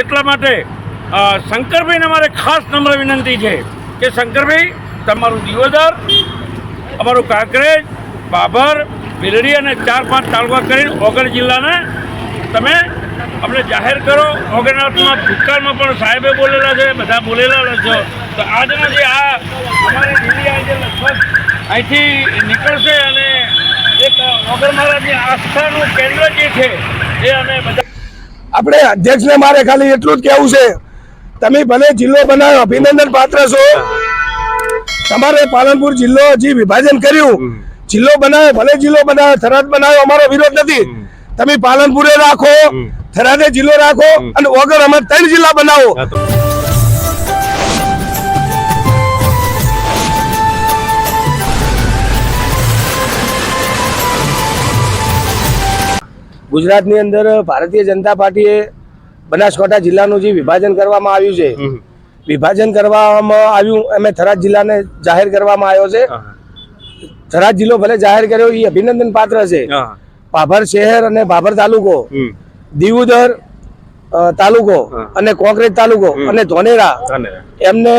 એટલા માટે શંકરભાઈને મારે ખાસ નમ્ર વિનંતી છે કે શંકરભાઈ, તમારું દિવોદર અમારું કાંકરેજ, બાબર, બિરડી અને ચાર પાંચ તાલુકા કરીને ઓગણ જિલ્લાને તમે અમને જાહેર કરો. ઓગણનાથમાં ભૂતકાળમાં પણ સાહેબે બોલેલા છે, બધા બોલેલા છો. તો આજના જે આ અમારી દિલ્હી આજે લગભગ અહીંથી નીકળશે અને એક ઓગણ મહારાજની આસ્થાનું કેન્દ્ર જે છે, એ અમે બધા આપણે અધ્યક્ષને મારે ખાલી એટલું જ કહેવું છે. તમે ભલે જિલ્લો બનાવ્યો અભિનંદન પાત્ર છો. તમારે પાલનપુર જિલ્લો હજી વિભાજન કર્યું. જિલ્લો બનાવ્યો ભલે જિલ્લો બનાવ્યો થરાદ બનાવ્યો અમારો વિરોધ નથી. તમે પાલનપુરે રાખો થરાદે જિલ્લો રાખો અને વગર અમે ત્રણ જિલ્લા બનાવો. ગુજરાતની અંદર ભારતીય જનતા પાર્ટીએ બનાસકાંઠા જિલ્લાનું જે વિભાજન કરવામાં આવ્યું છે વિભાજન કરવામાં આવ્યું અમે થરાદ જિલ્લાને જાહેર કરવામાં આવ્યો છે. થરાદ જિલ્લો ભલે જાહેર કર્યો એ અભિનંદન પાત્ર છે. ભાભર શહેર અને ભાભર તાલુકો દીવુદર તાલુકો અને કોંકરેજ તાલુકો અને ધોનેરા એમને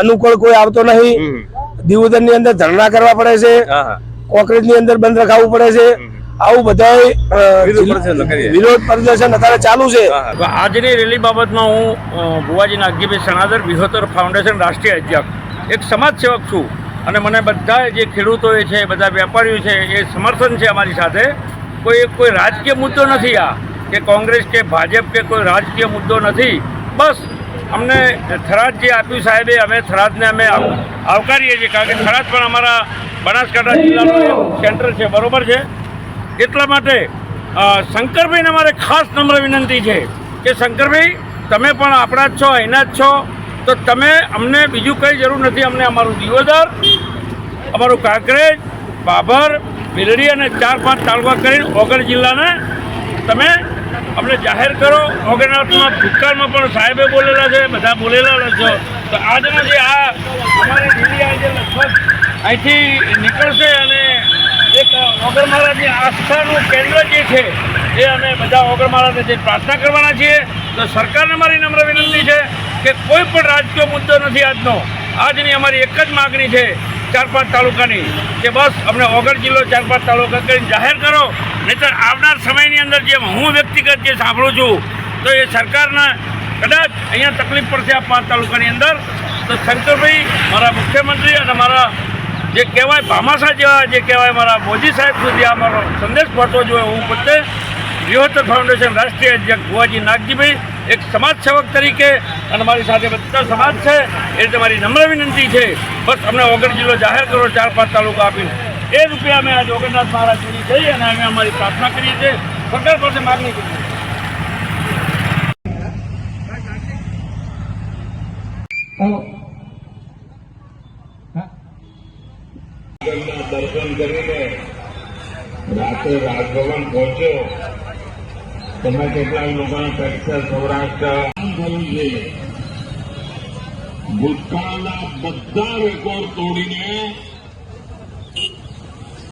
અનુકૂળ કોઈ આવતો નહીં. દીવુદરની અંદર ધરણા કરવા પડે છે. કોંકરેજની અંદર બંધ રખાવવું પડે છે. આવું બધા વિરોધ પ્રદર્શન અત્યારે ચાલુ છે. આજની રેલી બાબતમાં હું ભુવાજી નાગજીભાઈ સણાદર વિહોતર ફાઉન્ડેશન રાષ્ટ્રીય અધ્યક્ષ એક સમાજ સેવક છું. અને મને બધા જે ખેડૂતો છે બધા વેપારીઓ છે એ સમર્થન છે અમારી સાથે. કોઈ કોઈ રાજકીય મુદ્દો નથી આ કે કોંગ્રેસ કે ભાજપ કે કોઈ રાજકીય મુદ્દો નથી. બસ અમને થરાદ જે આપ્યું સાહેબે અમે થરાદને અમે આવ- આવકારીએ છીએ. કારણ કે થરાદ પણ અમારા બનાસકાંઠા જિલ્લાનું સેન્ટર છે બરોબર છે? એટલા માટે શંકરભાઈને મારે ખાસ નમ્ર વિનંતી છે કે શંકરભાઈ, તમે પણ આપણા જ છો, અહીંના જ છો, તો તમે અમને બીજું કંઈ જરૂર નથી, અમને અમારું દિવોદર અમારું કાંકરેજ, બાબર બિલડી અને ચાર પાંચ તાલુકા કરીને ઓગણ જિલ્લાને તમે અમને જાહેર કરો. ઓગણનાથમાં ભૂતકાળમાં પણ સાહેબે બોલેલા છે, બધા બોલેલા છો. તો આજમાંથી આ અમારી દિલ્હી આજે લગભગ અહીંથી નીકળશે અને એક ઓગર આસ્થાનું કેન્દ્ર જે છે, એ અમે બધા ઓગર મહારાજને જે પ્રાર્થના કરવાના છીએ, તો સરકારને મારી નમ્ર વિનંતી છે કે કોઈ પણ રાજકીય મુદ્દો નથી આજનો. આજની અમારી એક જ માગણી છે ચાર પાંચ તાલુકાની, કે બસ અમને ઓગર જિલ્લો ચાર પાંચ તાલુકા કરીને જાહેર કરો, નહીંતર આવનાર સમયની અંદર જે હું વ્યક્તિગત જે સાંભળું છું, તો એ સરકારના કદાચ અહીંયા તકલીફ પડશે આ પાંચ તાલુકાની અંદર. તો શંકરભાઈ, મારા મુખ્યમંત્રી અને મારા જે કહેવાય ભામાસા જેવા, જે કહેવાય મારા મોદી સાહેબ સુધી આ મારો સંદેશ પહોંચવો જોઈએ હું પોતે વિહોતર ફાઉન્ડેશન રાષ્ટ્રીય અધ્યક્ષ ભુવાજી નાગજીભાઈ, એક સમાજ સેવક તરીકે અને મારી સાથે બધા સમાજ છે, એ રીતે મારી નમ્ર વિનંતી છે. બસ અમને ઓગણ જિલ્લો જાહેર કરો, ચાર પાંચ તાલુકા આપીને. એ રૂપિયા અમે આજે ઓગણનાથ મહારાજ સુધી જઈ અને અમે અમારી પ્રાર્થના કરીએ છીએ. સરકાર પાસે માગણી કરીએ છીએ. ના દર્શન કરીને રાતે રાજભવન પહોંચ્યો. તમે કેટલાક લોકોને કચ્છ સૌરાષ્ટ્ર થયું જોઈએ ભૂતકાળના બધા રેકોર્ડ તોડીને